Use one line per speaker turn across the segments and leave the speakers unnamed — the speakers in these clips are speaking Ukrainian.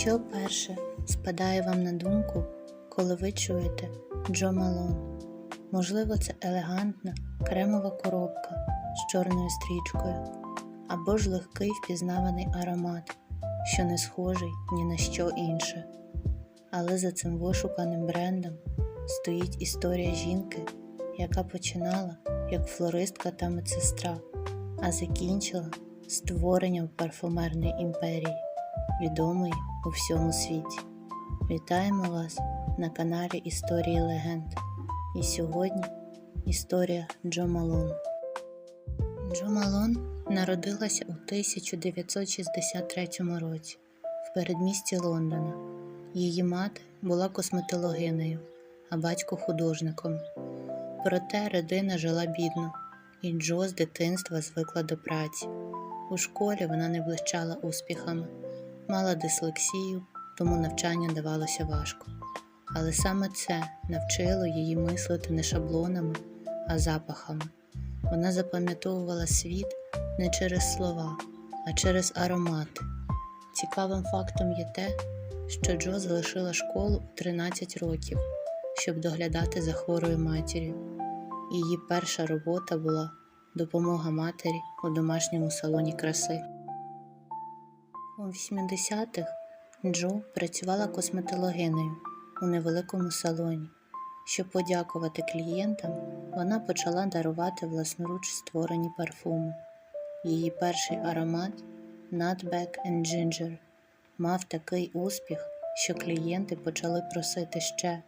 Що перше спадає вам на думку, коли ви чуєте Джо Малон? Можливо, це елегантна кремова коробка з чорною стрічкою, або ж легкий впізнаваний аромат, що не схожий ні на що інше. Але за цим вишуканим брендом стоїть історія жінки, яка починала як флористка та медсестра, а закінчила створенням парфумерної імперії, відомої у всьому світі. Вітаємо вас на каналі Історії Легенд. І сьогодні історія Джо Малон. Джо Малон народилася у 1963 році в передмісті Лондона. Її мати була косметологинею, а батько художником. Проте родина жила бідно, і Джо з дитинства звикла до праці. У школі вона не блищала успіхами, мала дислексію, тому навчання давалося важко. Але саме це навчило її мислити не шаблонами, а запахами. Вона запам'ятовувала світ не через слова, а через аромати. Цікавим фактом є те, що Джо залишила школу у 13 років, щоб доглядати за хворою матір'ю. Її перша робота була допомога матері у домашньому салоні краси. У 80-х Джо працювала косметологинею у невеликому салоні. Щоб подякувати клієнтам, вона почала дарувати власноруч створені парфуми. Її перший аромат Nutback and Ginger мав такий успіх, що клієнти почали просити ще.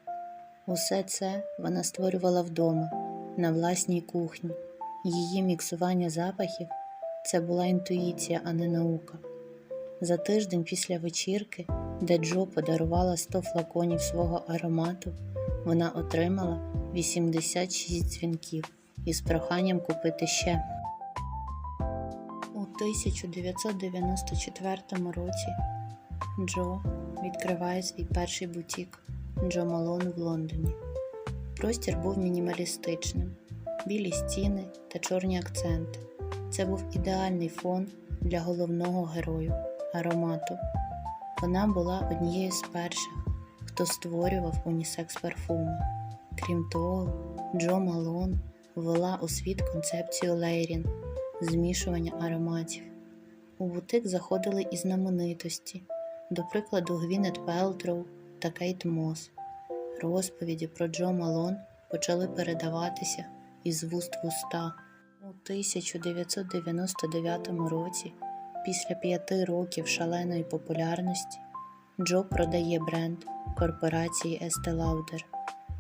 Усе це вона створювала вдома, на власній кухні. Її міксування запахів це була інтуїція, а не наука. За тиждень після вечірки, де Джо подарувала 100 флаконів свого аромату, вона отримала 86 дзвінків із проханням купити ще. У 1994 році Джо відкриває свій перший бутік Джо Малон в Лондоні. Простір був мінімалістичним, білі стіни та чорні акценти. Це був ідеальний фон для головного герою аромату. Вона була однією з перших, хто створював унісекс парфуми. Крім того, Джо Малон ввела у світ концепцію лейрін змішування ароматів. У бутик заходили і знаменитості, до прикладу, Гвінет Пелтроу та Кейт Мос. Розповіді про Джо Малон почали передаватися із вуст в уста. У 1999 році, після п'яти років шаленої популярності, Джо продає бренд корпорації Estee Lauder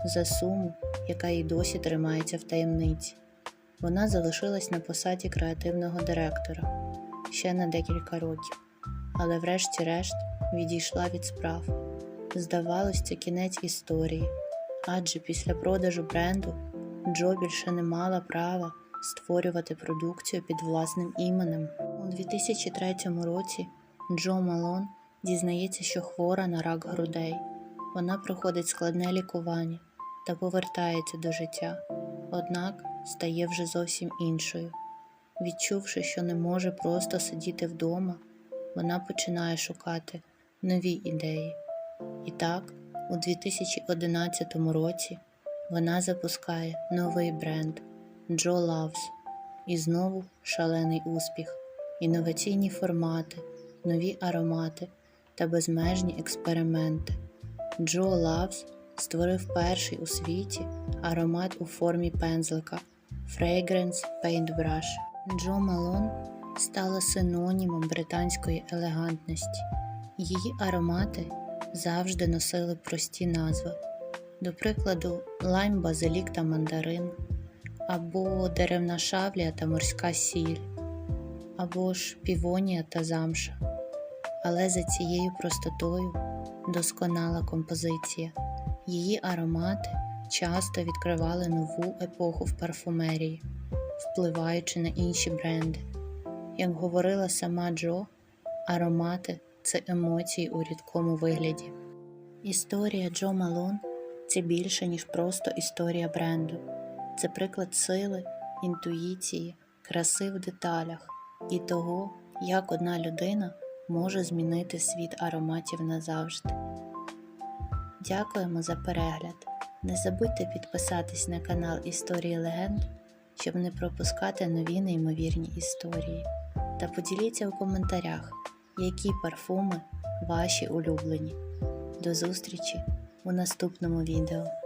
за суму, яка й досі тримається в таємниці. Вона залишилась на посаді креативного директора ще на декілька років, але врешті-решт відійшла від справ. Здавалось, це кінець історії, адже після продажу бренду Джо більше не мала права створювати продукцію під власним іменем. У 2003 році Джо Малон дізнається, що хвора на рак грудей. Вона проходить складне лікування та повертається до життя, однак стає вже зовсім іншою. Відчувши, що не може просто сидіти вдома, вона починає шукати нові ідеї. І так, у 2011 році вона запускає новий бренд Joe Loves і знову шалений успіх, інноваційні формати, нові аромати та безмежні експерименти. Joe Loves створив перший у світі аромат у формі пензлика Fragrance Paintbrush. Джо Малон стала синонімом британської елегантності. Її аромати завжди носили прості назви, до прикладу, лайм, базилік та мандарин, або деревна шавлія та морська сіль, або ж півонія та замша. Але за цією простотою досконала композиція. Її аромати часто відкривали нову епоху в парфумерії, впливаючи на інші бренди. Як говорила сама Джо, аромати це емоції у рідкому вигляді. Історія Джо Малон це більше, ніж просто історія бренду. Це приклад сили, інтуїції, краси в деталях і того, як одна людина може змінити світ ароматів назавжди. Дякуємо за перегляд. Не забудьте підписатись на канал Історії Легенд, щоб не пропускати нові неймовірні історії. Та поділіться у коментарях, які парфуми ваші улюблені. До зустрічі у наступному відео.